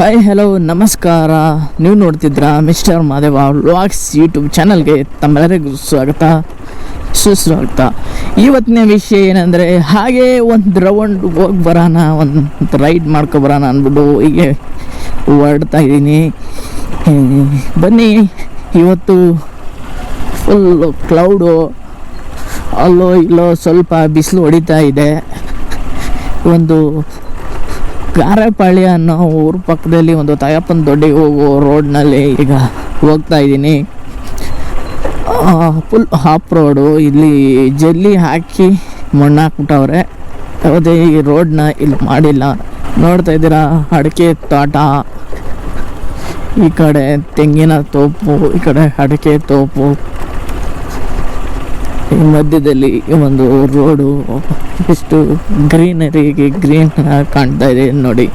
Hi hello ನಮಸ್ಕಾರ. ನೀವು ನೋಡ್ತಿದ್ರ ಮಿಸ್ಟರ್ ಮಾದೇವ ವ್ಲಾಗ್ಸ್ ಯೂಟ್ಯೂಬ್ ಚಾನಲ್ಗೆ ತಮ್ಮೆಲ್ಲರಿಗೂ ಸ್ವಾಗತ, ಸುಸ್ವಾಗತ. ಇವತ್ತಿನ ವಿಷಯ ಏನಂದರೆ, ಹಾಗೆ ಒಂದು ರೌಂಡ್ ಹೋಗಿ ಬರೋಣ ಒಂದು ರೈಡ್ ಬರೋಣ ಅಂದ್ಬಿಟ್ಟು ಹೀಗೆ ಹೊರಡ್ತಾ ಇದ್ದೀನಿ. ಬನ್ನಿ, ಇವತ್ತು ಫುಲ್ಲು ಕ್ಲೌಡು ಅಲ್ಲೋ ಇಲ್ಲೋ ಸ್ವಲ್ಪ ಬಿಸಿಲು ಹೊಡಿತಾ ಇದೆ. ಒಂದು ಗಾರೆಪಾಳ್ಯ ಅನ್ನೋ ಊರ ಪಕ್ಕದಲ್ಲಿ ಒಂದು ತಾಯಪ್ಪನ ದೊಡ್ಡಿಗೆ ಹೋಗೋ ರೋಡ್ನಲ್ಲಿ ಈಗ ಹೋಗ್ತಾ ಇದ್ದೀನಿ. ಫುಲ್ ಹಾಪ್ ರೋಡು ಇಲ್ಲಿ ಜಲ್ಲಿ ಹಾಕಿ ಮಣ್ಣು ಹಾಕ್ಬಿಟ್ಟವ್ರೆ ಯಾವುದೇ ಈ ರೋಡ್ನ ಇಲ್ಲಿ ಮಾಡಿಲ್ಲ. ನೋಡ್ತಾ ಇದ್ದೀರಾ, ಅಡಿಕೆ ತೋಟ. ಈ ಕಡೆ ತೆಂಗಿನ ತೋಪು, ಈ ಕಡೆ ಅಡಿಕೆ ತೋಪು. ಮಧ್ಯದಲ್ಲಿ ಒಂದು ರೋಡು ಎಷ್ಟು ಗ್ರೀನರಿ ಗ್ರೀನ್ ಕಾಣ್ತಾ ಇದೆ ನೋಡಿ.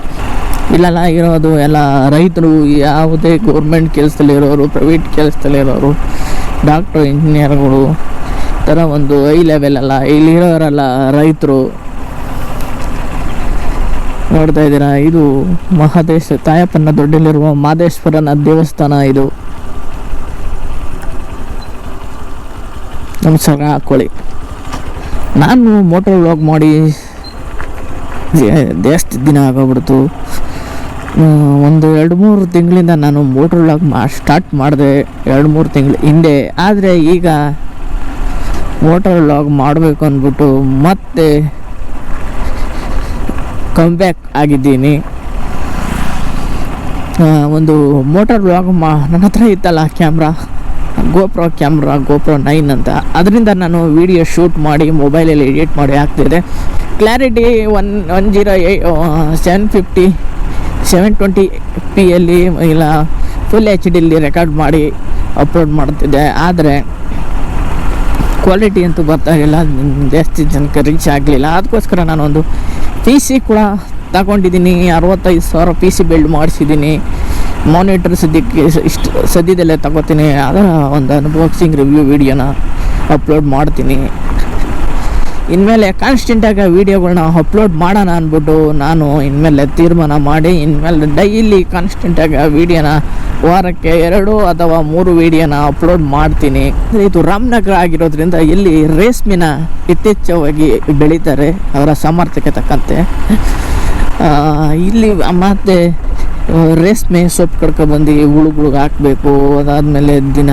ಇಲ್ಲೆಲ್ಲ ಇರೋದು ಎಲ್ಲ ರೈತರು, ಯಾವುದೇ ಗೌರ್ಮೆಂಟ್ ಕೆಲಸದಲ್ಲಿರೋರು ಪ್ರೈವೇಟ್ ಕೆಲಸದಲ್ಲಿರೋರು ಡಾಕ್ಟ್ರು ಇಂಜಿನಿಯರ್ಗಳು ಥರ ಒಂದು ಐ ಲೆವೆಲ್ ಅಲ್ಲ ಇಲ್ಲಿರೋರೆಲ್ಲ ರೈತರು ನೋಡ್ತಾ ಇದ್ದೀರಾ? ಇದು ಮಹಾದೇಶ, ತಾಯಪ್ಪನ ದೊಡ್ಡಲ್ಲಿರುವ ಮಹದೇಶ್ವರನ ದೇವಸ್ಥಾನ ಇದು. ನಮಸ್ಕಾರ ಹಾಕ್ಕೊಳ್ಳಿ ನಾನು ಮೋಟರ್ ವ್ಲಾಗ್ ಮಾಡಿ ಎಷ್ಟು ದಿನ ಆಗೋಗ್ಬಿಡ್ತು. ಒಂದು ಎರಡು ಮೂರು ತಿಂಗಳಿಂದ ನಾನು ಮೋಟರ್ ವ್ಲಾಗ್ ಮಾ ಸ್ಟಾರ್ಟ್ ಮಾಡಿದೆ ಎರಡು ಮೂರು ತಿಂಗಳು ಹಿಂದೆ. ಆದರೆ ಈಗ ಮೋಟರ್ ವ್ಲಾಗ್ ಮಾಡಬೇಕು ಅಂದ್ಬಿಟ್ಟು ಮತ್ತೆ ಕಮ್ಬ್ಯಾಕ್ ಆಗಿದ್ದೀನಿ. ಆ, ಒಂದು ಮೋಟರ್ ವ್ಲಾಗ್ ಮಾ ನನ್ನ ಹತ್ರ ಇತ್ತಲ್ಲ camera GoPro camera GoPro nine ಅಂತ. ಅದರಿಂದ ನಾನು ವಿಡಿಯೋ ಶೂಟ್ ಮಾಡಿ ಮೊಬೈಲಲ್ಲಿ ಎಡಿಟ್ ಮಾಡಿ ಹಾಕ್ತಿದ್ದೆ. ಕ್ಲಾರಿಟಿ ಒನ್ ಒನ್ ಜೀರೋ ಏ ಸೆವೆನ್ ಫಿಫ್ಟಿ ಸೆವೆನ್ ಟ್ವೆಂಟಿ ಪಿಯಲ್ಲಿ ಇಲ್ಲ ಫುಲ್ ಎಚ್ ಡಿಲಿ ರೆಕಾರ್ಡ್ ಮಾಡಿ ಅಪ್ಲೋಡ್ ಮಾಡ್ತಿದ್ದೆ. ಆದರೆ ಕ್ವಾಲಿಟಿ ಅಂತೂ ಬರ್ತಾಯಿಲ್ಲ ಜಾಸ್ತಿ ಜನಕ್ಕೆ ರೀಚ್ ಆಗಲಿಲ್ಲ. ಅದಕ್ಕೋಸ್ಕರ ನಾನೊಂದು ಪಿ ಸಿ ಕೂಡ ತಗೊಂಡಿದ್ದೀನಿ. ಅರವತ್ತೈದು ಸಾವಿರ ಪಿ ಸಿ ಬಿಲ್ಡ್ ಮಾಡಿಸಿದ್ದೀನಿ. ಮಾನಿಟರ್ ಸದ್ಯಕ್ಕೆ ಇಷ್ಟು ಸದ್ಯದಲ್ಲೇ ತಗೋತೀನಿ. ಅದರ ಒಂದು ಅನ್ಬಾಕ್ಸಿಂಗ್ ರಿವ್ಯೂ ವಿಡಿಯೋನ ಅಪ್ಲೋಡ್ ಮಾಡ್ತೀನಿ. ಇನ್ಮೇಲೆ ಕಾನ್ಸ್ಟೆಂಟಾಗಿ ವೀಡಿಯೋಗಳನ್ನ ಅಪ್ಲೋಡ್ ಮಾಡೋಣ ಅಂದ್ಬಿಟ್ಟು ನಾನು ಇನ್ಮೇಲೆ ತೀರ್ಮಾನ ಮಾಡಿ, ಇನ್ಮೇಲೆ ಡೈಲಿ ಕಾನ್ಸ್ಟೆಂಟಾಗಿ ವೀಡಿಯೋನ ವಾರಕ್ಕೆ ಎರಡು ಅಥವಾ ಮೂರು ವೀಡಿಯೋನ ಅಪ್ಲೋಡ್ ಮಾಡ್ತೀನಿ. ಇದು ರಾಮನಗರ ಆಗಿರೋದ್ರಿಂದ ಇಲ್ಲಿ ರೇಸ್ಮಿನ ಯಥೇಚ್ಛವಾಗಿ ಬೆಳೀತಾರೆ, ಅವರ ಸಾಮರ್ಥ್ಯಕ್ಕೆ ತಕ್ಕಂತೆ. ಇಲ್ಲಿ ಮತ್ತೆ ಆ, ರೇಷ್ಮೆ ಸೊಪ್ಪು ಕಡ್ಕೊಬಂದು ಹುಳುಗಳಿಗೆ ಹಾಕಬೇಕು. ಅದಾದಮೇಲೆ ದಿನ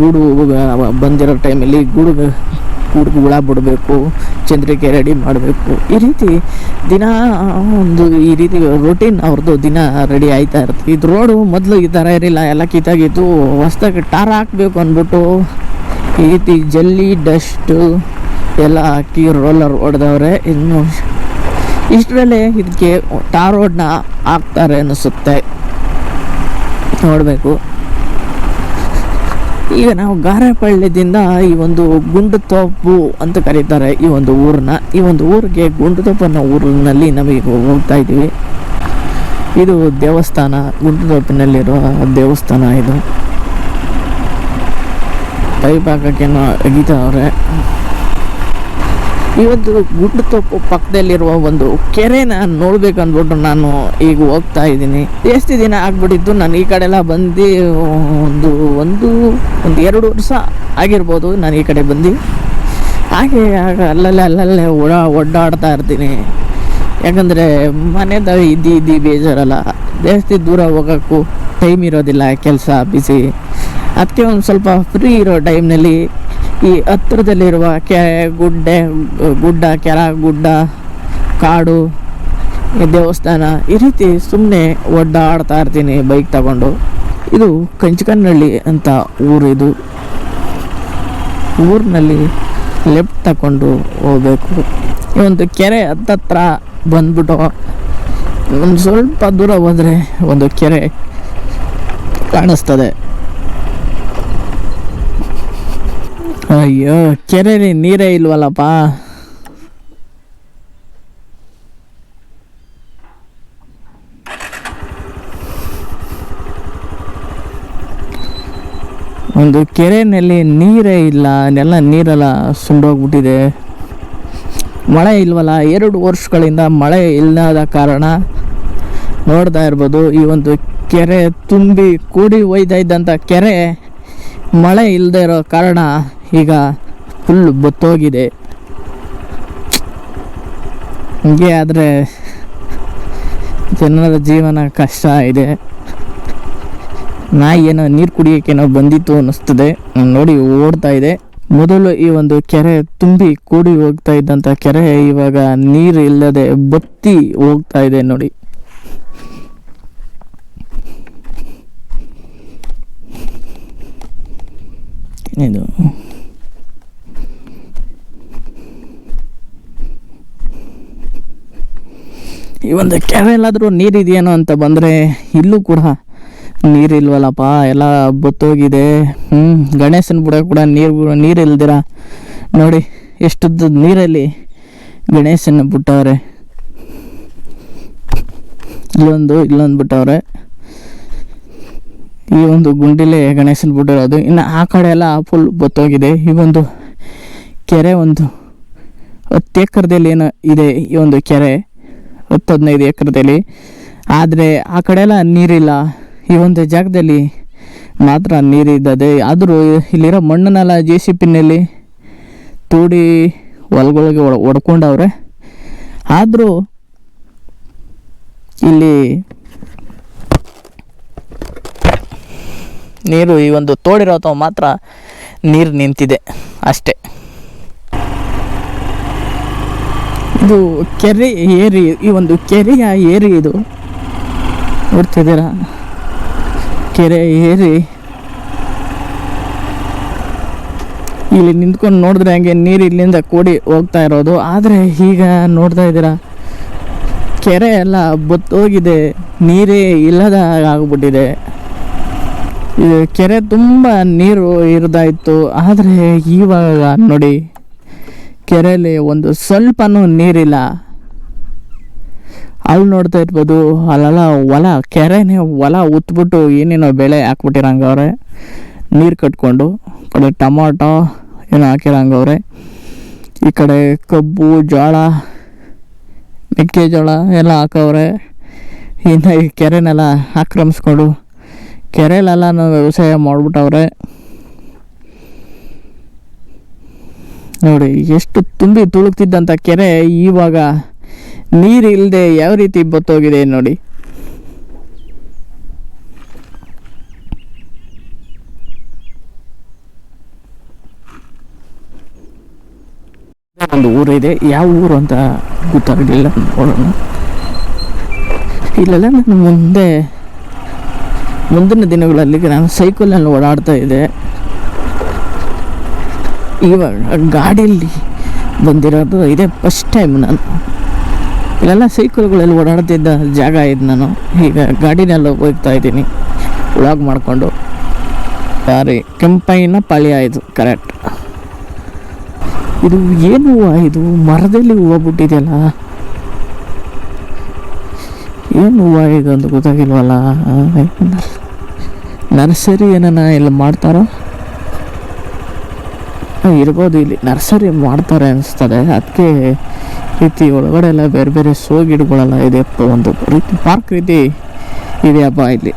ಗೂಡು ಬಂದಿರೋ ಟೈಮಲ್ಲಿ ಗೂಡು ಗೂಡು ಹುಳ ಬಿಡಬೇಕು ಚಂದ್ರಿಕೆ ರೆಡಿ ಮಾಡಬೇಕು. ಈ ರೀತಿ ದಿನ ಒಂದು ಈ ರೀತಿ ರೊಟೀನ್ ಅವ್ರದ್ದು ದಿನ ರೆಡಿ ಆಯ್ತಾ ಇರುತ್ತೆ. ಇದು ರೋಡು ಮೊದಲು ಈ ಥರ ಇರಲಿಲ್ಲ. ಎಲ್ಲ ಕಿತ್ತಾಗಿತ್ತು. ಹೊಸ್ದಾಗಿ ಟಾರ್ ಹಾಕಬೇಕು ಅಂದ್ಬಿಟ್ಟು ಈ ರೀತಿ ಜಲ್ಲಿ ಡಸ್ಟು ಎಲ್ಲ ಹಾಕಿ ರೋಲರ್ ಹೊಡೆದವ್ರೆ ಇನ್ನು ಇಷ್ಟರಲ್ಲೇ ಇದಕ್ಕೆ ಟಾರ್ ರೋಡ್ನ ಹಾಕ್ತಾರೆ ಅನಿಸುತ್ತೆ ನೋಡಬೇಕು. ಈಗ ನಾವು ಗಾರೆಪಳ್ಳ್ಯದಿಂದ ಈ ಒಂದು ಗುಂಡುತೋಪು ಅಂತ ಕರೀತಾರೆ ಈ ಒಂದು ಊರನ್ನ. ಈ ಒಂದು ಊರಿಗೆ ಗುಂಡುತೋಪು ಅನ್ನೋ ಊರಿನಲ್ಲಿ ನಮಗೆ ಹೋಗ್ತಾ ಇದ್ದೀವಿ. ಇದು ದೇವಸ್ಥಾನ ಗುಂಡುತೋಪಿನಲ್ಲಿರುವ ದೇವಸ್ಥಾನ ಇದು. ಪೈಪ್ ಹಾಕಕ್ಕೇನೋ ಅಗಿತಾವ್ರೆ ಈ ಒಂದು ಗುಡ್ಡತೊಪ್ಪು ಪಕ್ಕದಲ್ಲಿರುವ ಒಂದು ಕೆರೆನ ನೋಡ್ಬೇಕಂದ್ಬಿಟ್ಟು ನಾನು ಈಗ ಹೋಗ್ತಾ ಇದ್ದೀನಿ. ಎಷ್ಟು ದಿನ ಆಗ್ಬಿಟ್ಟಿತ್ತು ನಾನು ಈ ಕಡೆ ಎಲ್ಲ ಬಂದು ಒಂದು ಒಂದು ಒಂದು ಎರಡು ವರ್ಷ ಆಗಿರ್ಬೋದು ನಾನು ಈ ಕಡೆ ಬಂದು. ಹಾಗೆ ಅಲ್ಲಲ್ಲೇ ಅಲ್ಲಲ್ಲೇ ಓಡಾ ಒಡ್ಡಾಡ್ತಾ ಇರ್ತೀನಿ. ಯಾಕಂದರೆ ಮನೆದ ಇದ್ದು ಇದ್ದಿ ಬೇಜಾರಲ್ಲ. ಜಾಸ್ತಿ ದೂರ ಹೋಗೋಕ್ಕೂ ಟೈಮ್ ಇರೋದಿಲ್ಲ, ಕೆಲಸ ಬಿಸಿ ಅದಕ್ಕೆ ಒಂದು ಸ್ವಲ್ಪ ಫ್ರೀ ಇರೋ ಟೈಮ್ನಲ್ಲಿ ಈ ಹತ್ತಿರದಲ್ಲಿರುವ ಕೆರೆ ಗುಡ್ಡೆ, ಗುಡ್ಡ ಕೆರ ಗುಡ್ಡ, ಕಾಡು ದೇವಸ್ಥಾನ, ಈ ರೀತಿ ಸುಮ್ಮನೆ ಒಡ್ಡಾಡ್ತಾ ಇರ್ತೀನಿ ಬೈಕ್ ತಗೊಂಡು. ಇದು ಕಂಚಕನಹಳ್ಳಿ ಅಂತ ಊರು ಇದು. ಊರಿನಲ್ಲಿ ಲೆಫ್ಟ್ ತಗೊಂಡು ಹೋಗ್ಬೇಕು. ಈ ಒಂದು ಕೆರೆ ಹತ್ತತ್ರ ಬಂದ್ಬಿಟ್ಟು, ಒಂದು ಸ್ವಲ್ಪ ದೂರ ಹೋದರೆ ಒಂದು ಕೆರೆ ಕಾಣಿಸ್ತದೆ. ಅಯ್ಯೋ ಕೆರೆಯಲ್ಲಿ ನೀರೇ ಇಲ್ವಲ್ಲಪ್ಪ. ಒಂದು ಕೆರೆಯಲ್ಲಿ ನೀರೇ ಇಲ್ಲ, ನೆಲ ನೀರೆಲ್ಲ ಸುಂಡೋಗ್ಬಿಟ್ಟಿದೆ. ಮಳೆ ಇಲ್ವಲ್ಲ, ಎರಡು ವರ್ಷಗಳಿಂದ ಮಳೆ ಇಲ್ಲದ ಕಾರಣ ನೋಡ್ತಾ ಇರ್ಬೋದು, ಈ ಒಂದು ಕೆರೆ ತುಂಬಿ ಕೂಡಿ ಒಯ್ತಾ ಇದ್ದಂಥ ಕೆರೆ ಮಳೆ ಇಲ್ಲದೆ ಇರೋ ಕಾರಣ. ಈಗ ಫುಲ್ ಬತ್ತೋಗಿದೆ. ಹಿಂಗೆ ಆದರೆ ಜನರ ಜೀವನ ಕಷ್ಟ ಇದೆ. ನಾಯಿ ಏನೋ ನೀರು ಕುಡಿಯೋಕ್ಕೇನೋ ಬಂದಿತ್ತು ಅನ್ನಿಸ್ತದೆ. ನೋಡಿ ಓಡ್ತಾ ಇದೆ. ಮೊದಲು ಈ ಒಂದು ಕೆರೆ ತುಂಬಿ ಕೂಡಿ ಹೋಗ್ತಾ ಇದ್ದಂಥ ಕೆರೆ ಇವಾಗ ನೀರು ಇಲ್ಲದೆ ಬತ್ತಿ ಹೋಗ್ತಾ ಇದೆ ನೋಡಿ. ಇದು ಈ ಒಂದು ಕೆರೆಯಲ್ಲಾದರೂ ನೀರಿದೆಯೇನೋ ಅಂತ ಬಂದರೆ ಇಲ್ಲೂ ಕೂಡ ನೀರಿಲ್ವಲ್ಲಪ್ಪ, ಎಲ್ಲ ಬತ್ತೋಗಿದೆ. ಹ್ಞೂ ಗಣೇಶನ ಬುಡ ಕೂಡ ನೀರು ನೀರಿಲ್ದಿರ? ನೋಡಿ ಎಷ್ಟುದ್ದು ನೀರಲ್ಲಿ ಗಣೇಶನ ಬಿಟ್ಟವ್ರೆ. ಇಲ್ಲೊಂದು ಇಲ್ಲೊಂದು ಬಿಟ್ಟವ್ರೆ. ಈ ಒಂದು ಗುಂಡಿಲೆ ಗಣೇಶನ ಬಿಟ್ಟಿರೋದು. ಇನ್ನು ಆ ಕಡೆ ಎಲ್ಲ ಫುಲ್ ಬತ್ತೋಗಿದೆ. ಈ ಒಂದು ಕೆರೆ ಒಂದು ಹತ್ತು ಎಕರೆದಲ್ಲಿ ಏನೋ ಇದೆ ಈ ಒಂದು ಕೆರೆ. ಹತ್ತು ಹದಿನೈದು ಎಕರೆದಲ್ಲಿ. ಆದರೆ ಆ ಕಡೆ ಎಲ್ಲ ನೀರಿಲ್ಲ. ಈ ಒಂದು ಜಾಗದಲ್ಲಿ ಮಾತ್ರ ನೀರಿದ್ದದೆ ಆದರೂ ಇಲ್ಲಿರೋ ಮಣ್ಣನ್ನೆಲ್ಲ ಜೆ ಸಿ ಪಿನಲ್ಲಿ ತೋಡಿ ಹೊಲಗಳಿಗೆ ಒಡ್ಕೊಂಡವ್ರೆ. ಆದರೂ ಇಲ್ಲಿ ನೀರು ಈ ಒಂದು ತೋಡಿರೋ ಮಾತ್ರ ನೀರು ನಿಂತಿದೆ. ಅಷ್ಟೇ. ಇದು ಕೆರೆ ಏರಿ, ಈ ಒಂದು ಕೆರೆಯ ಏರಿ ಇದು. ನೋಡ್ತಿದ್ದೀರಾ? ಕೆರೆ ಏರಿ. ಇಲ್ಲಿ ನಿಂತ್ಕೊಂಡು ನೋಡಿದ್ರೆ ಹಂಗೆ ನೀರು ಇಲ್ಲಿಂದ ಕೂಡಿ ಹೋಗ್ತಾ ಇರೋದು. ಆದರೆ ಈಗ ನೋಡ್ತಾ ಇದ್ದೀರಾ? ಕೆರೆ ಎಲ್ಲ ಬತ್ತೋಗಿದೆ. ನೀರೇ ಇಲ್ಲದ ಆಗ್ಬಿಟ್ಟಿದೆ. ಕೆರೆ ತುಂಬ ನೀರು ಇರ್ದಾಯಿತ್ತು ಆದರೆ ಇವಾಗ ನೋಡಿ ಕೆರೆಯಲ್ಲಿ ಒಂದು ಸ್ವಲ್ಪನೂ ನೀರಿಲ್ಲ. ಅಲ್ಲಿ ನೋಡ್ತಾ ಇರ್ಬೋದು, ಅಲ್ಲೆಲ್ಲ ಹೊಲ, ಕೆರೆನೇ ಹೊಲ ಉತ್ಬಿಟ್ಟು ಏನೇನೋ ಬೆಳೆ ಹಾಕ್ಬಿಟ್ಟಿರಂಗವ್ರೆ ನೀರು ಕಟ್ಕೊಂಡು ಕಡೆ ಟೊಮಾಟೊ ಏನೋ ಹಾಕಿರಂಗವ್ರೆ ಈ ಕಡೆ ಕಬ್ಬು, ಜೋಳ, ಮೆಕ್ಕೆಜೋಳ ಎಲ್ಲ ಹಾಕವ್ರೆ. ಇನ್ನು ಈ ಕೆರೆನೆಲ್ಲ ಆಕ್ರಮಿಸ್ಕೊಂಡು ಕೆರೆಲೆಲ್ಲ ವ್ಯವಸಾಯ ಮಾಡ್ಬಿಟ್ಟವ್ರೆ. ನೋಡಿ, ಎಷ್ಟು ತುಂಬಿ ತುಳುಕ್ತಿದ್ದಂಥ ಕೆರೆ ಇವಾಗ ನೀರಿಲ್ಲದೆ ಯಾವ ರೀತಿ ಬತ್ತೋಗಿದೆ ನೋಡಿ. ಒಂದು ಊರಿದೆ. ಯಾವ ಊರು ಅಂತ ಗೊತ್ತಾಗಲಿಲ್ಲ. ನೋಡೋಣ. ಇಲ್ಲೆಲ್ಲ ನಾನು ಮುಂದೆ, ಮುಂದಿನ ದಿನಗಳಲ್ಲಿ ನಾನು ಸೈಕಲಲ್ಲಿ ಓಡಾಡ್ತಾ ಇದ್ದೆ. ಇವಾಗ ಗಾಡಿಯಲ್ಲಿ ಬಂದಿರೋದು ಇದೇ ಫಸ್ಟ್ ಟೈಮ್ ನಾನು. ಇಲ್ಲೆಲ್ಲ ಸೈಕಲ್ಗಳಲ್ಲಿ ಓಡಾಡ್ತಿದ್ದ ಜಾಗ ಇದು ನಾನು. ಈಗ ಗಾಡಿನೆಲ್ಲ ಹೋಗ್ತಾ ಇದ್ದೀನಿ. ವ್ಲಾಗ್ ಮಾಡಿಕೊಂಡು. ಸಾರಿ ಕೆಂಪೈನ ಪಾಳ್ಯ ಇದು ಕರೆಕ್ಟ್ ಇದು ಏನು ಹೂವು ಇದು? ಮರದಲ್ಲಿ ಹೂವು ಬಿಟ್ಟಿದೆಯಲ್ಲ? ಏನು ಹೂವು ಇದು ಅಂತ ಗೊತ್ತಾಗಿಲ್ವಲ್ಲ? ನರ್ಸರಿ ಏನನ ಎಲ್ಲ ಮಾಡ್ತಾರೋ? ಇರ್ಬೋದು. ಇಲ್ಲಿ ನರ್ಸರಿ ಮಾಡ್ತಾರೆ ಅನಿಸ್ತದೆ. ಅದಕ್ಕೆ ರೀತಿ ಒಳಗಡೆ ಎಲ್ಲ ಬೇರೆ ಬೇರೆ ಸೋ ಗಿಡಗಳೆಲ್ಲ ಇದೆಯಪ್ಪ ಒಂದು ರೀತಿ ಪಾರ್ಕ್ ರೀತಿ ಇದೆಯಪ್ಪ ಇಲ್ಲಿ.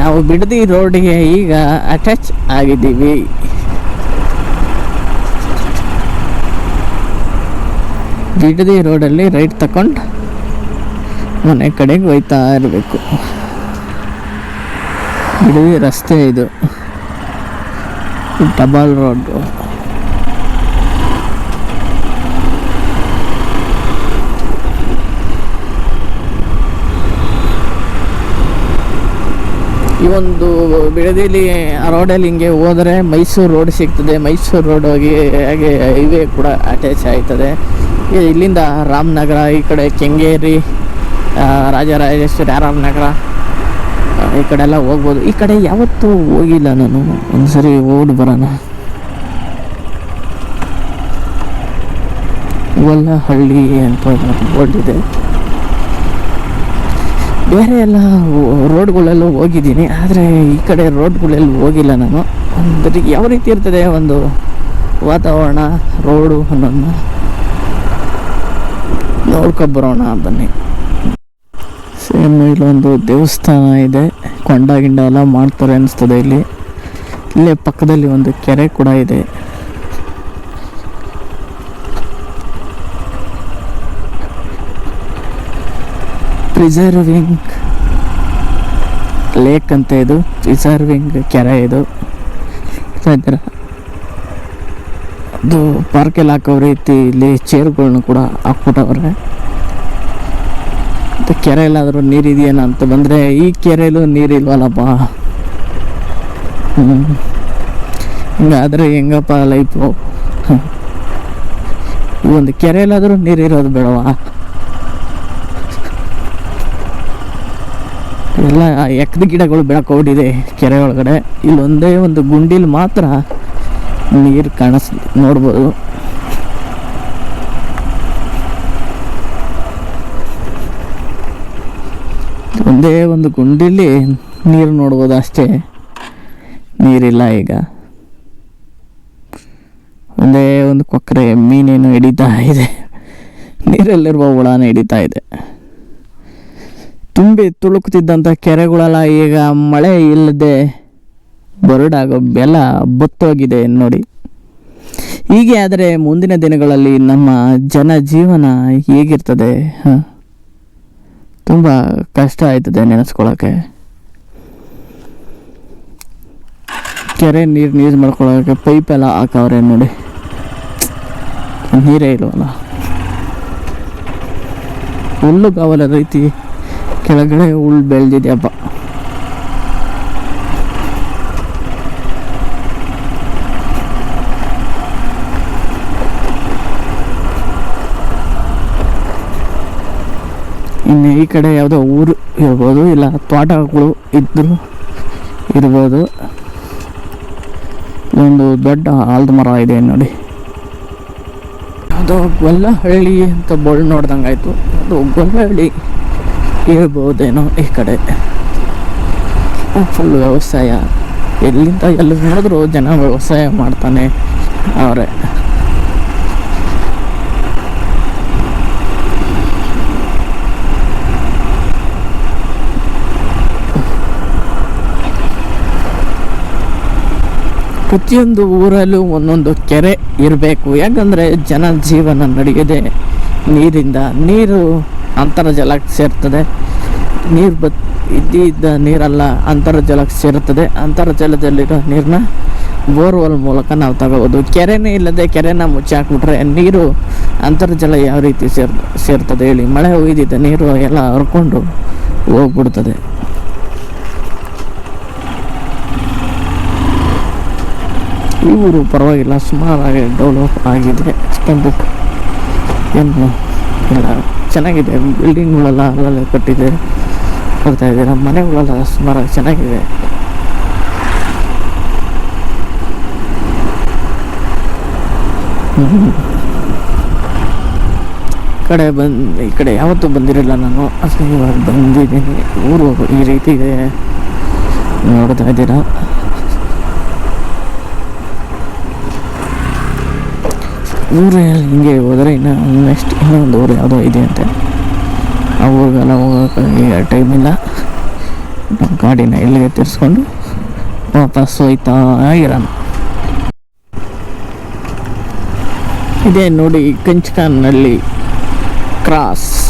ನಾವು ಬಿಡದಿ ರೋಡಿಗೆ ಈಗ ಅಟ್ಯಾಚ್ ಆಗಿದ್ದೀವಿ. ಬಿಡದಿ ರೋಡಲ್ಲಿ ರೈಟ್ ತಕೊಂಡು ಮನೆ ಕಡೆಗೆ ಹೋಯ್ತಾ ಇರಬೇಕು. ಬಿಡದಿ ರಸ್ತೆ ಇದು. ಡಬಲ್ ರೋಡ್ ಈ ಒಂದು ಬಿಡದಿಲಿ ರೋಡಲ್ಲಿ ಹಿಂಗೆ ಹೋದರೆ ಮೈಸೂರು ರೋಡ್ ಸಿಗ್ತದೆ. ಮೈಸೂರು ರೋಡ್ ಹೋಗಿ ಹಾಗೆ ಹೈವೇ ಕೂಡ ಅಟ್ಯಾಚ್ ಆಯ್ತದೆ. ಇಲ್ಲಿಂದ ರಾಮನಗರ, ಈ ಕಡೆ ಕೆಂಗೇರಿ ರಾಜರಾಜೇಶ್ವರಿ ಆರ್ ಆರ್ ನಗರ ಈ ಕಡೆ ಎಲ್ಲ ಹೋಗ್ಬೋದು. ಈ ಕಡೆ ಯಾವತ್ತೂ ಹೋಗಿಲ್ಲ ನಾನು. ಒಂದ್ಸರಿ ಓಡ್ ಬರೋಣ. ಇವೆಲ್ಲ ಹಳ್ಳಿ ಅಂತ ಓಡಿದೆ ಬೇರೆ ಎಲ್ಲ ರೋಡ್ಗಳೆಲ್ಲ ಹೋಗಿದ್ದೀನಿ, ಆದರೆ ಈ ಕಡೆ ರೋಡ್ಗಳೆಲ್ಲ ಹೋಗಿಲ್ಲ ನಾನು. ಒಂದು ಯಾವ ರೀತಿ ಇರ್ತದೆ ಒಂದು ವಾತಾವರಣ, ರೋಡು ಅನ್ನೋದನ್ನ ನೋಡ್ಕೊಬರೋಣ ಬನ್ನಿ. ಸೇಮ್ ಇಲ್ಲೊಂದು ದೇವಸ್ಥಾನ ಇದೆ, ಕೊಂಡ ಗಿಂಡ ಎಲ್ಲ ಮಾಡ್ತಾರೆ ಅನಿಸ್ತದೆ ಇಲ್ಲಿ. ಇಲ್ಲೇ ಪಕ್ಕದಲ್ಲಿ ಒಂದು ಕೆರೆ ಕೂಡ ಇದೆ. ಪ್ರಿಸರ್ವಿಂಗ್ ಲೇಕ್ ಅಂತ ಇದು ಪ್ರಿಸರ್ವಿಂಗ್ ಕೆರೆ ಇದು. ಅದು ಪಾರ್ಕೆಲ್ಲ ಹಾಕೋ ರೀತಿ ಇಲ್ಲಿ ಚೇರ್ಗಳನ್ನ ಕೂಡ ಹಾಕ್ಬಿಟ್ಟವ್ರೆ. ಮತ್ತು ಕೆರೆ ಎಲ್ಲಾದರೂ ನೀರಿದೆಯೇನೋ ಅಂತ ಬಂದರೆ ಈ ಕೆರೆಯಲ್ಲೂ ನೀರಿಲ್ವಲ್ಲಪ್ಪ ಹ್ಞೂ ಹಿಂಗಾದರೆ ಹೆಂಗಪ್ಪ ಲೈಫು ಈ ಒಂದು ಕೆರೆಯಲ್ಲಾದರೂ ನೀರಿರೋದು ಬೇಡವಾ? ಎಲ್ಲ ಎಕ್ಕದ ಗಿಡಗಳು ಬೆಳಕೋಬಿಟ್ಟಿದೆ ಕೆರೆ ಒಳಗಡೆ ಇಲ್ಲೊಂದೇ ಒಂದು ಗುಂಡಿಲಿ ಮಾತ್ರ ನೀರು ಕಾಣಿಸ್, ನೋಡ್ಬೋದು. ಒಂದೇ ಒಂದು ಗುಂಡಿಲಿ ನೀರು ನೋಡ್ಬೋದು ಅಷ್ಟೇ. ನೀರಿಲ್ಲ ಈಗ. ಒಂದೇ ಒಂದು ಕೊಕ್ಕರೆ ಮೀನೇನು ಹಿಡಿತಾ ಇದೆ. ನೀರಲ್ಲಿರುವ ಹುಳಾನ ಹಿಡಿತಾ ಇದೆ. ತುಂಬಿ ತುಳುಕುತ್ತಿದ್ದಂಥ ಕೆರೆಗಳೆಲ್ಲ ಈಗ ಮಳೆ ಇಲ್ಲದೆ ಬರಡಾಗೋ ಬೆಲ್ಲ ಬತ್ತೋಗಿದೆ ನೋಡಿ. ಹೀಗೆ ಆದರೆ ಮುಂದಿನ ದಿನಗಳಲ್ಲಿ ನಮ್ಮ ಜನ ಜೀವನ ಹೇಗಿರ್ತದೆ ತುಂಬ ಕಷ್ಟ ಆಯ್ತದೆ ನೆನೆಸ್ಕೊಳ್ಳೋಕ್ಕೆ ಕೆರೆ ನೀರು ನೀರು ಮಾಡ್ಕೊಳ್ಳೋಕೆ ಪೈಪ್ ಎಲ್ಲ ಹಾಕವ್ರೆ ನೋಡಿ. ನೀರೇ ಇಲ್ವಲ್ಲ? ಹುಲ್ಲು ಕಾವಲ ರೈತಿ ಕೆಳಗಡೆ ಹುಲ್ಲು ಬೆಳೆದಿದೆಯಪ್ಪ ಇನ್ನು ಈ ಕಡೆ ಯಾವುದೋ ಊರು ಇರ್ಬೋದು, ಇಲ್ಲ ತೋಟಗಳು ಇದ್ರು ಇರ್ಬೋದು. ಒಂದು ದೊಡ್ಡ ಆಲದ ಮರ ಇದೆ ನೋಡಿ. ಅದು ಗೊಲ್ಲಹಳ್ಳಿ ಅಂತ ಬೋರ್ಡ್ ನೋಡ್ದಂಗೆ ಅದು ಗೊಲ್ಲಹಳ್ಳಿ. ಇರ್ಬೋದೇನೋ ಈ ಕಡೆ. ಫುಲ್ ವ್ಯವಸಾಯ. ಎಲ್ಲಿಂದ ಎಲ್ಲಿ ನೋಡಿದ್ರು ಜನ ವ್ಯವಸಾಯ ಮಾಡ್ತಾನೆ ಅವರೇ. ಪ್ರತಿಯೊಂದು ಊರಲ್ಲೂ ಒಂದೊಂದು ಕೆರೆ ಇರಬೇಕು. ಯಾಕಂದರೆ ಜನ ಜೀವನ ನಡೆಯದೆ ನೀರಿಂದ ನೀರು ಅಂತರ್ಜಲಕ್ಕೆ ಸೇರ್ತದೆ. ನೀರು ಬತ್ ಇದ್ದಿದ್ದ ನೀರೆಲ್ಲ, ಅಂತರ್ಜಲಕ್ಕೆ ಸೇರುತ್ತದೆ ಅಂತರ್ಜಲದಲ್ಲಿರೋ ನೀರನ್ನ ಬೋರ್ವೆಲ್ ಮೂಲಕ ನಾವು ತಗೋಬೋದು. ಕೆರೆನೇ ಇಲ್ಲದೆ ಕೆರೆನ ಮುಚ್ಚಿ ಹಾಕ್ಬಿಟ್ರೆ ನೀರು ಅಂತರ್ಜಲ ಯಾವ ರೀತಿ ಸೇರ್, ಸೇರ್ತದೆ ಹೇಳಿ. ಮಳೆ ಒಯ್ದಿದ್ದ ನೀರು ಎಲ್ಲ ಹರ್ಕೊಂಡು ಹೋಗ್ಬಿಡ್ತದೆ. ಇವರು ಪರವಾಗಿಲ್ಲ, ಸುಮಾರಾಗಿ ಡೆವಲಪ್ ಆಗಿದೆ. ಅಷ್ಟೊಂದು ಏನು ಇಲ್ಲ ಚೆನ್ನಾಗಿದೆ. ಬಿಲ್ಡಿಂಗ್ಗಳೆಲ್ಲ ಅಲ್ಲಲ್ಲೇ ಕಟ್ಟಿದೆ. ನೋಡ್ತಾ ಇದ್ದೀರ? ಮನೆಗಳೆಲ್ಲ ಸುಮಾರು ಚೆನ್ನಾಗಿದೆ. ಕಡೆ ಬಂದು, ಈ ಕಡೆ ಯಾವತ್ತೂ ಬಂದಿರಲಿಲ್ಲ ನಾನು. ಅಷ್ಟೇ ಇವಾಗ ಬಂದಿದ್ದೀನಿ. ಊರು ಈ ರೀತಿ ಇದೆ. ನೋಡ್ತಾ ಇದ್ದೀರಾ? ಊರಲ್ಲಿ ಹಿಂಗೆ ಹೋದರೆ ಇನ್ನು ನೆಕ್ಸ್ಟ್ ಇನ್ನೊಂದು ಊರು ಯಾವುದೋ ಇದೆ ಅಂತೆ. ಆ ಊರಿಗೆಲ್ಲ ಹೋಗೋಕೆ ಆ ಟೈಮ್ ಇಲ್ಲ. ನಮ್ಮ ಗಾಡಿನ ಇಲ್ಲಿಗೆ ತಿರ್ಸ್ಕೊಂಡು ವಾಪಸ್ ಹೋಯ್ತಾ ಇರೋಣ. ಇದೇ ನೋಡಿ ಕಂಚ್ಕಾನ್ನಲ್ಲಿ ಕ್ರಾಸ್